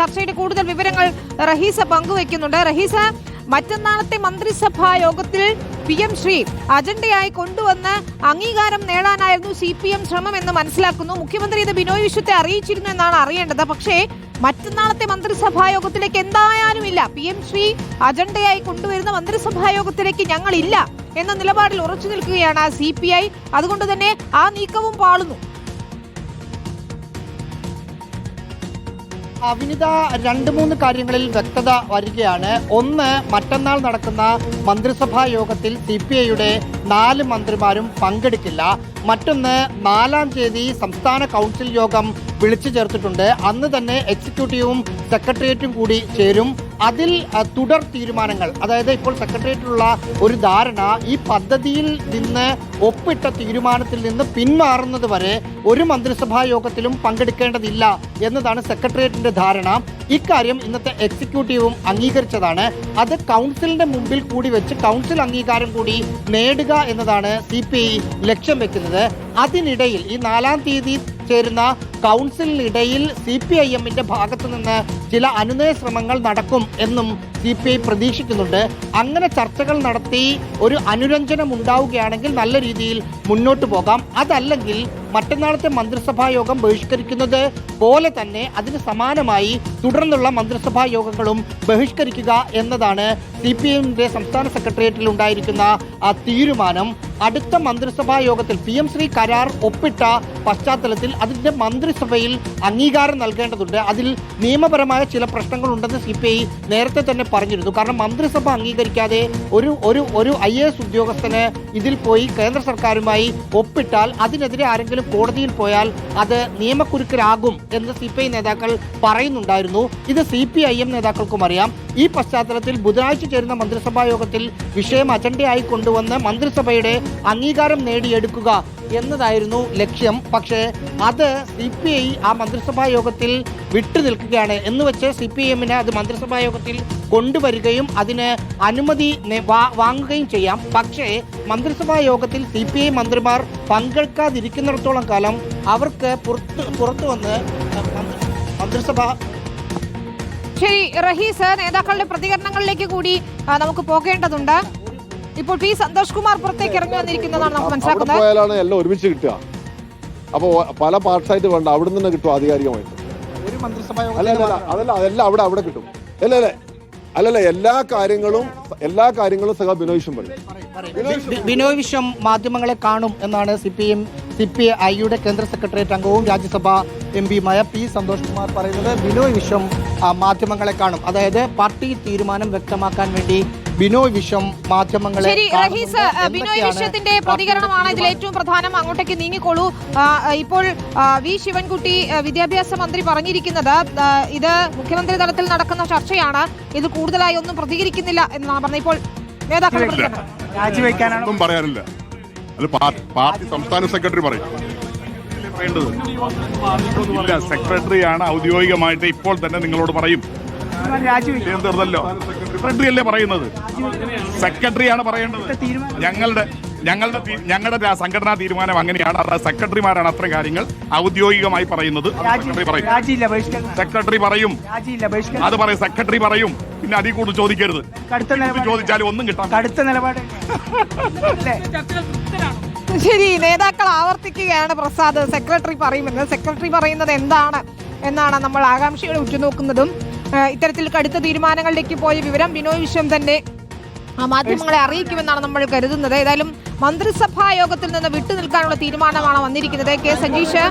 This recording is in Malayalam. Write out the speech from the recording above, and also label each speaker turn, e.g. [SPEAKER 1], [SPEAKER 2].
[SPEAKER 1] ചർച്ചയുടെ കൂടുതൽ വിവരങ്ങൾ റഹീസ പങ്കുവെക്കുന്നുണ്ട് റഹീസ മറ്റന്നാളത്തെ മന്ത്രിസഭാ യോഗത്തിൽ പി എം ശ്രീ അജണ്ടയായി കൊണ്ടുവന്ന് അംഗീകാരം നേടാനായിരുന്നു സി പി എം ശ്രമം എന്ന് മനസ്സിലാക്കുന്നു. മുഖ്യമന്ത്രി ഇത് ബിനോയ് വിശ്വത്തെ അറിയിച്ചിരുന്നു എന്നാണ് അറിയേണ്ടത്. പക്ഷേ മറ്റന്നാളത്തെ മന്ത്രിസഭാ യോഗത്തിലേക്ക് എന്തായാലും ഇല്ല. പി എം ശ്രീ അജണ്ടയായി കൊണ്ടുവരുന്ന മന്ത്രിസഭാ യോഗത്തിലേക്ക് ഞങ്ങളില്ല എന്ന നിലപാടിൽ ഉറച്ചു നിൽക്കുകയാണ് സി പി ഐ. അതുകൊണ്ട് തന്നെ ആ നീക്കവും പാളുന്നു.
[SPEAKER 2] അവിനിത രണ്ട് മൂന്ന് കാര്യങ്ങളിൽ വ്യക്തത വരികയാണ്. ഒന്ന് മറ്റന്നാൾ നടക്കുന്ന മന്ത്രിസഭാ യോഗത്തിൽ സി പി ഐയുടെ നാല് മന്ത്രിമാരും പങ്കെടുക്കില്ല. മറ്റൊന്ന് നാലാം തീയതി സംസ്ഥാന കൗൺസിൽ യോഗം വിളിച്ചു ചേർത്തിട്ടുണ്ട്. അന്ന് തന്നെ എക്സിക്യൂട്ടീവും സെക്രട്ടേറിയറ്റും കൂടി ചേരും. അതിൽ തുടർ തീരുമാനങ്ങൾ അതായത് ഇപ്പോൾ സെക്രട്ടേറിയറ്റിലുള്ള ഒരു ധാരണ ഈ പദ്ധതിയിൽ നിന്ന് ഒപ്പിട്ട തീരുമാനത്തിൽ നിന്ന് പിന്മാറുന്നത് വരെ ഒരു മന്ത്രിസഭാ യോഗത്തിലും പങ്കെടുക്കേണ്ടതില്ല എന്നതാണ് സെക്രട്ടേറിയറ്റിന്റെ ധാരണ. ഇക്കാര്യം ഇന്നത്തെ എക്സിക്യൂട്ടീവും അംഗീകരിച്ചതാണ്. അത് കൗൺസിലിന്റെ മുമ്പിൽ കൂടി വെച്ച് കൗൺസിൽ അംഗീകാരം കൂടി നേടുക എന്നതാണ് സി ലക്ഷ്യം വെക്കുന്നത്. അതിനിടയിൽ ഈ നാലാം തീയതി ചേരുന്ന കൗൺസിലിനിടയിൽ സി പി ഐ എമ്മിന്റെ ഭാഗത്തു നിന്ന് ചില അനുനയ ശ്രമങ്ങൾ നടക്കും എന്നും സി പി ഐ പ്രതീക്ഷിക്കുന്നുണ്ട്. അങ്ങനെ ചർച്ചകൾ നടത്തി ഒരു അനുരഞ്ജനം ഉണ്ടാവുകയാണെങ്കിൽ നല്ല രീതിയിൽ മുന്നോട്ട് പോകാം. അതല്ലെങ്കിൽ മറ്റന്നാളത്തെ മന്ത്രിസഭാ യോഗം ബഹിഷ്കരിക്കുന്നത് പോലെ തന്നെ അതിന് സമാനമായി തുടർന്നുള്ള മന്ത്രിസഭാ യോഗങ്ങളും ബഹിഷ്കരിക്കുക എന്നതാണ് സി പി എമ്മിന്റെ സംസ്ഥാന സെക്രട്ടേറിയറ്റിൽ ഉണ്ടായിരിക്കുന്ന ആ തീരുമാനം. അടുത്ത മന്ത്രിസഭാ യോഗത്തിൽ പി എം ശ്രീ കരാർ ഒപ്പിട്ട പശ്ചാത്തലത്തിൽ അതിന്റെ മന്ത്രിസഭയിൽ അംഗീകാരം നൽകേണ്ടതുണ്ട്. അതിൽ നിയമപരമായ ചില പ്രശ്നങ്ങളുണ്ടെന്ന് സി പി ഐ നേരത്തെ തന്നെ പറഞ്ഞിരുന്നു. കാരണം മന്ത്രിസഭ അംഗീകരിക്കാതെ ഒരു ഒരു ഒരു ഐ എ എസ് ഉദ്യോഗസ്ഥന് ഇതിൽ പോയി കേന്ദ്ര സർക്കാരുമായി ഒപ്പിട്ടാൽ അതിനെതിരെ ആരെങ്കിലും കോടതിയിൽ പോയാൽ അത് നിയമക്കുരുക്കരാകും എന്ന് സി പി ഐ നേതാക്കൾ പറയുന്നുണ്ടായിരുന്നു. ഇത് സി പി ഐ എം നേതാക്കൾക്കും അറിയാം. ഈ പശ്ചാത്തലത്തിൽ ബുധനാഴ്ച ചേരുന്ന മന്ത്രിസഭാ യോഗത്തിൽ വിഷയം അജണ്ടയായി കൊണ്ടുവന്ന് മന്ത്രിസഭയുടെ അംഗീകാരം നേടിയെടുക്കുക എന്നതായിരുന്നു ലക്ഷ്യം. പക്ഷേ അത് സി പി ഐ ആ മന്ത്രിസഭാ യോഗത്തിൽ വിട്ടു നിൽക്കുകയാണ്. എന്ന് വെച്ച് സി പി എമ്മിന് അത് മന്ത്രിസഭാ യോഗത്തിൽ കൊണ്ടുവരികയും അതിന് അനുമതി വാങ്ങുകയും ചെയ്യാം. പക്ഷേ മന്ത്രിസഭാ യോഗത്തിൽ സി പി ഐ മന്ത്രിമാർ പങ്കെടുക്കാതിരിക്കുന്നിടത്തോളം കാലം അവർക്ക് പുറത്ത് പുറത്തു വന്ന് മന്ത്രിസഭ
[SPEAKER 1] ശരി റഹീസ് നേതാക്കളുടെ പ്രതികരണങ്ങളിലേക്ക് കൂടി നമുക്ക് പോകേണ്ടതുണ്ട്. ഇപ്പോൾ പി സന്തോഷ് കുമാർ പുറത്തേക്ക് ഇറങ്ങി വന്നിരിക്കുന്നതാണ് നമുക്ക് മനസ്സിലാക്കുന്നത്.
[SPEAKER 3] പോയാലാണ് എല്ലാം ഒരുമിച്ച് കിട്ടുക. അപ്പോൾ പല പാർട്സ് ആയിട്ട് വേണ്ട അവിടെ നിന്ന് കിട്ടും ആധികാരികമായിട്ട്. അല്ല അതല്ല അതെല്ലാം അവിടെ അവിടെ കിട്ടും. അല്ല അല്ലേ അല്ലല്ല എല്ലാ കാര്യങ്ങളും എല്ലാ കാര്യങ്ങളും സഹ ബിനോയിഷും പറയും.
[SPEAKER 2] ബി- ബിനോയ് വിശ്വം മാധ്യമങ്ങളെ കാണും എന്നാണ് C P M C P ഐയുടെ കേന്ദ്ര സെക്രട്ടേറിയറ്റ് അംഗവും രാജ്യസഭാ എം പിയുമായ പി സന്തോഷ് കുമാർ പറയുന്നത്. ബിനോയ് വിശ്വം മാധ്യമങ്ങളെ കാണും. അതായത് പാർട്ടി തീരുമാനം വ്യക്തമാക്കാൻ വേണ്ടി ബിനോയ് വിശ്വം മാധ്യമങ്ങളെ
[SPEAKER 1] ശരി റഹീസ് ബിനോയ് വിശ്വത്തിന്റെ പ്രതികരണമാണ് ഇതിൽ ഏറ്റവും പ്രധാനം. അങ്ങോട്ടേക്ക് നീങ്ങിക്കോളൂ. ഇപ്പോൾ വി. ശിവൻകുട്ടി വിദ്യാഭ്യാസ മന്ത്രി പറഞ്ഞിരിക്കുന്നത് ഇത് മുഖ്യമന്ത്രി തലത്തിൽ നടക്കുന്ന ചർച്ചയാണ്. ഇത് കൂടുതലായി ഒന്നും പ്രതികരിക്കുന്നില്ല എന്നാണ് പറഞ്ഞത്. ഇപ്പോൾ
[SPEAKER 4] രാജിവെക്കാനാണ് പറയാനില്ല. അത് പാർട്ടി സംസ്ഥാന സെക്രട്ടറി പറയും. ഇല്ല സെക്രട്ടറിയാണ് ഔദ്യോഗികമായിട്ട് ഇപ്പോൾ തന്നെ നിങ്ങളോട് പറയും. തീർന്നല്ലോ സെക്രട്ടറി അല്ലേ പറയുന്നത്? സെക്രട്ടറിയാണ് പറയേണ്ടത്. ഞങ്ങളുടെ ഞങ്ങളുടെ ഞങ്ങളുടെ സംഘടനാ തീരുമാനം അങ്ങനെയാണ്. അത് സെക്രട്ടറിമാരാണ് അത്രയും കാര്യങ്ങൾ ഔദ്യോഗികമായി പറയുന്നത്. സെക്രട്ടറി പറയും. സെക്രട്ടറി പറയും. അത് പറയും സെക്രട്ടറി പറയും. പിന്നെ അതിൽ കൂടുതൽ ചോദിക്കരുത്. ചോദിച്ചാലും ഒന്നും കിട്ടാം
[SPEAKER 5] കടുത്ത നിലപാട്. അല്ലേ?
[SPEAKER 1] ശരി നേതാക്കൾ ആവർത്തിക്കുകയാണ് പ്രസാദ്. സെക്രട്ടറി പറയുമെന്ന് സെക്രട്ടറി പറയുന്നത് എന്താണ് എന്നാണ് നമ്മൾ ആകാംക്ഷയോടെ ഉറ്റുനോക്കുന്നതും ഇത്തരത്തിൽ കടുത്ത തീരുമാനങ്ങളിലേക്ക് പോയ വിവരം ബിനോയ് വിശ്വം തന്നെ മാധ്യമങ്ങളെ അറിയിക്കുമെന്നാണ് നമ്മൾ കരുതുന്നത്. ഏതായാലും മന്ത്രിസഭാ യോഗത്തിൽ നിന്ന് വിട്ടുനിൽക്കാനുള്ള തീരുമാനമാണ് വന്നിരിക്കുന്നത്. കെ സജീഷ്.